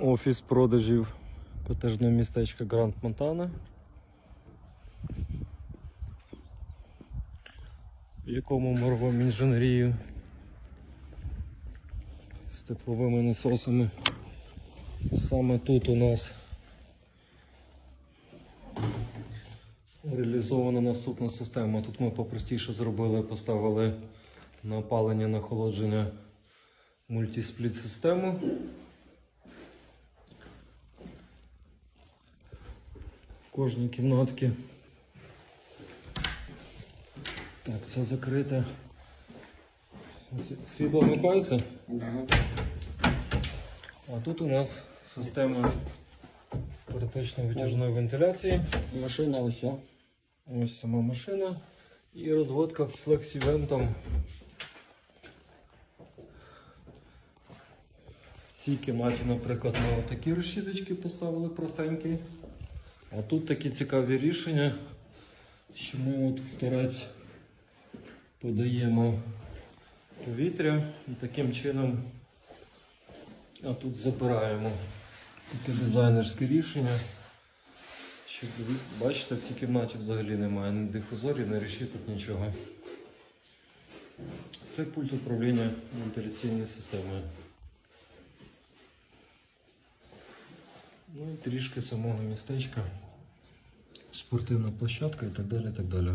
Офіс продажів котежного містечка Гранд Монтана. В якому ми робимо інженерію з тепловими насосами. Саме тут у нас реалізована наступна система. Тут ми попростіше зробили, поставили на опалення, на охолодження мультиспліт систему. Кожній кімнатці. Так, це закрите. Світло вмикається? А тут у нас система переточної витяжної вентиляції. Машина ось. Ось сама машина і розводка флексівентом. В цій кімнаті, наприклад, ми такі решіточки поставили простенькі. А тут такі цікаві рішення, що ми от в торець подаємо повітря і таким чином а тут забираємо. Таке дизайнерське рішення. Щоб бачите, в цій кімнаті взагалі немає ні дифузорів, ні решіток, нічого. Це пульт управління вентиляційною системою. Ну і трішки самого містечка, спортивна площадка і так далі. І так далі.